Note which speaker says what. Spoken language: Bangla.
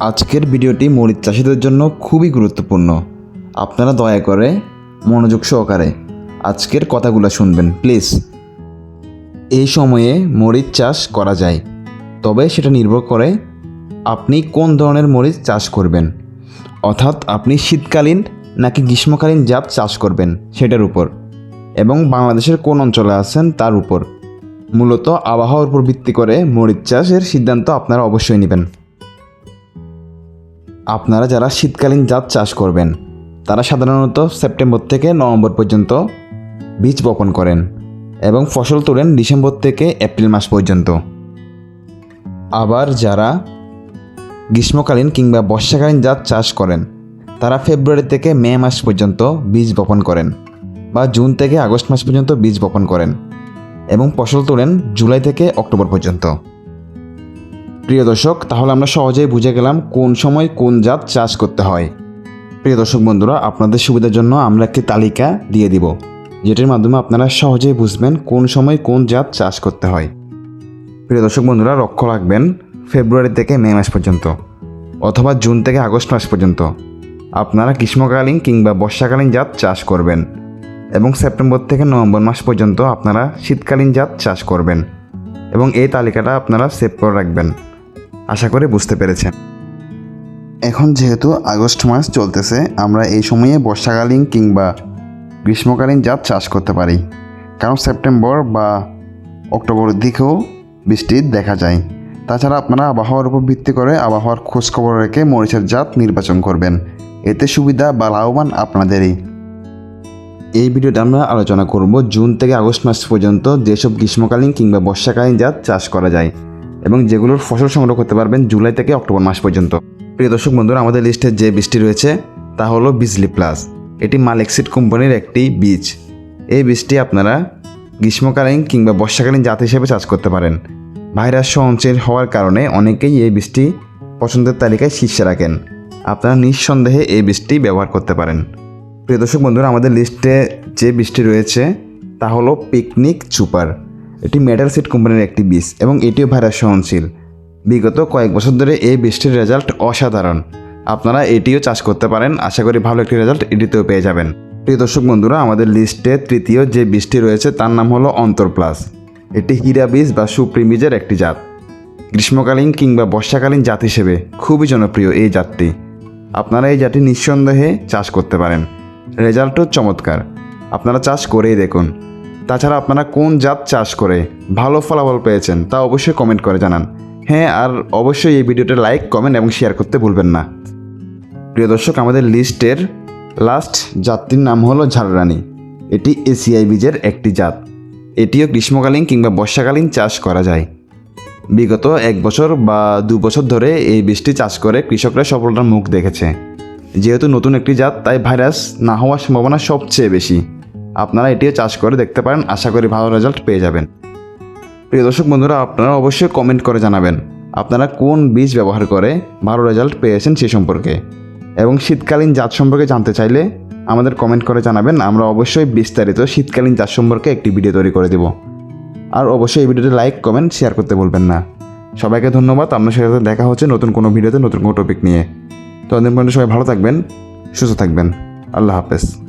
Speaker 1: আজকের ভিডিওটি মরিচ চাষিদের জন্য খুবই গুরুত্বপূর্ণ। আপনারা দয়া করে মনোযোগ সহকারে আজকের কথাগুলো শুনবেন, প্লিজ। এই সময়ে মরিচ চাষ করা যায়, তবে সেটা নির্ভর করে আপনি কোন ধরনের মরিচ চাষ করবেন। অর্থাৎ আপনি শীতকালীন নাকি গ্রীষ্মকালীন জাত চাষ করবেন, সেটার উপর। এবং বাংলাদেশের কোন অঞ্চলে আছেন তার উপর। মূলত আবহাওয়ার উপর ভিত্তি করে মরিচ চাষের সিদ্ধান্ত আপনারা অবশ্যই নেবেন। আপনারা যারা শীতকালীন জাত চাষ করবেন, তারা সাধারণত সেপ্টেম্বর থেকে নভেম্বর পর্যন্ত বীজ বপন করেন এবং ফসল তোলেন ডিসেম্বর থেকে এপ্রিল মাস পর্যন্ত। আবার যারা গ্রীষ্মকালীন কিংবা বর্ষাকালীন জাত চাষ করেন, তারা ফেব্রুয়ারি থেকে মে মাস পর্যন্ত বীজ বপন করেন বা জুন থেকে আগস্ট মাস পর্যন্ত বীজ বপন করেন এবং ফসল তোলেন জুলাই থেকে অক্টোবর পর্যন্ত। প্রিয় দর্শক, তাহলে আমরা সহজেই বুঝে গেলাম কোন সময় কোন জাত চাষ করতে হয়। প্রিয় দর্শক বন্ধুরা, আপনাদের সুবিধার জন্য আমরা একটি তালিকা দিয়ে দিব, যেটির মাধ্যমে আপনারা সহজেই বুঝবেন কোন সময় কোন জাত চাষ করতে হয়। প্রিয় দর্শক বন্ধুরা, লক্ষ্য রাখবেন, ফেব্রুয়ারি থেকে মে মাস পর্যন্ত অথবা জুন থেকে আগস্ট মাস পর্যন্ত আপনারা গ্রীষ্মকালীন কিংবা বর্ষাকালীন জাত চাষ করবেন এবং সেপ্টেম্বর থেকে নভেম্বর মাস পর্যন্ত আপনারা শীতকালীন জাত চাষ করবেন এবং এই তালিকাটা আপনারা সেভ করে রাখবেন। আশা করে বুঝতে পেরেছেন। এখন যেহেতু আগস্ট মাস চলতেছে, আমরা এই সময়ে বর্ষাকালীন কিংবা গ্রীষ্মকালীন জাত চাষ করতে পারি। কারণ সেপ্টেম্বর বা অক্টোবরের দিকেও বৃষ্টি দেখা যায়। তাছাড়া আপনারা আবহাওয়ার উপর ভিত্তি করে আবহাওয়ার খোঁজখবর রেখে মরিচের জাত নির্বাচন করবেন। এতে সুবিধা বা লাভবান আপনাদেরই। এই ভিডিওতে আমরা আলোচনা করব জুন থেকে আগস্ট মাস পর্যন্ত যেসব গ্রীষ্মকালীন কিংবা বর্ষাকালীন জাত চাষ করা যায়। এবং যেগুলোর ফসল সংগ্রহ করতে পারবেন জুলাই থেকে অক্টোবর মাস পর্যন্ত। প্রিয় দর্শক বন্ধুরা, আমাদের লিস্টে যে বীজটি রয়েছে, তা হলো বিজলি প্লাস এটি মালেক্সিড কোম্পানির একটি বীজ। এই বীজটি আপনারা গ্রীষ্মকালীন কিংবা বর্ষাকালীন জাত হিসেবে চাষ করতে পারেন। ভাইরাস সহনশীল হওয়ার কারণে অনেকেই এই বীজটি পছন্দের তালিকায় শীর্ষে রাখেন। আপনারা নিঃসন্দেহে এই বীজটি ব্যবহার করতে পারেন। প্রিয় দর্শক বন্ধুরা, আমাদের লিস্টে যে বীজটি রয়েছে, তা হলো পিকনিক চুপার এটি মেটাল সিড কোম্পানির একটি বীজ এবং এটিও ভাইরাস সহনশীল। বিগত কয়েক বছর ধরে এই বীজটির রেজাল্ট অসাধারণ। আপনারা এটিও চাষ করতে পারেন। আশা করি ভালো একটি রেজাল্ট এটিতেও পেয়ে যাবেন। প্রিয় দর্শক বন্ধুরা, আমাদের লিস্টে তৃতীয় যে বীজটি রয়েছে, তার নাম হলো অন্তর প্লাস এটি হীরা বীজ বা সুপ্রিম বীজের একটি জাত। গ্রীষ্মকালীন কিংবা বর্ষাকালীন জাত হিসেবে খুবই জনপ্রিয় এই জাতটি। আপনারা এই জাতটি নিঃসন্দেহে চাষ করতে পারেন। রেজাল্টও চমৎকার। আপনারা চাষ করেই দেখুন। তাছাড়া আপনারা কোন জাত চাষ করে ভালো ফলাফল পেয়েছেন তা অবশ্যই কমেন্ট করে জানান। হ্যাঁ আর অবশ্যই এই ভিডিওটা লাইক কমেন্ট এবং শেয়ার করতে ভুলবেন না। প্রিয় দর্শক, আমাদের লিস্টের লাস্ট জাতটির নাম হলো ঝাড়রানি। এটি এসিআই বীজের একটি জাত। এটিও গ্রীষ্মকালীন কিংবা বর্ষাকালীন চাষ করা যায়। বিগত এক বছর বা দু বছর ধরে এই বীজটি চাষ করে কৃষকরা সফলতার মুখ দেখেছে। যেহেতু নতুন একটি জাত, তাই ভাইরাস না হওয়ার সম্ভাবনা সবচেয়ে বেশি। আপনারা এটিও চাষ করে দেখতে পারেন। আশা করি ভালো রেজাল্ট পেয়ে যাবেন। প্রিয় দর্শক বন্ধুরা, আপনারা অবশ্যই কমেন্ট করে জানাবেন, আপনারা কোন বীজ ব্যবহার করে ভালো রেজাল্ট পেয়েছেন সে সম্পর্কে? এবং শীতকালীন জাত সম্পর্কে জানতে চাইলে আমাদের কমেন্ট করে জানাবেন, আমরা অবশ্যই বিস্তারিত শীতকালীন জাত সম্পর্কে একটি ভিডিও তৈরি করে দেব। আর অবশ্যই এই ভিডিওতে লাইক কমেন্ট শেয়ার করতে বলবেন না। সবাইকে ধন্যবাদ, আপনার সাথে দেখা হচ্ছে নতুন কোনো ভিডিওতে নতুন কোনো টপিক নিয়ে। তো পর্যন্ত সবাই ভালো থাকবেন, সুস্থ থাকবেন। আল্লাহ হাফেজ।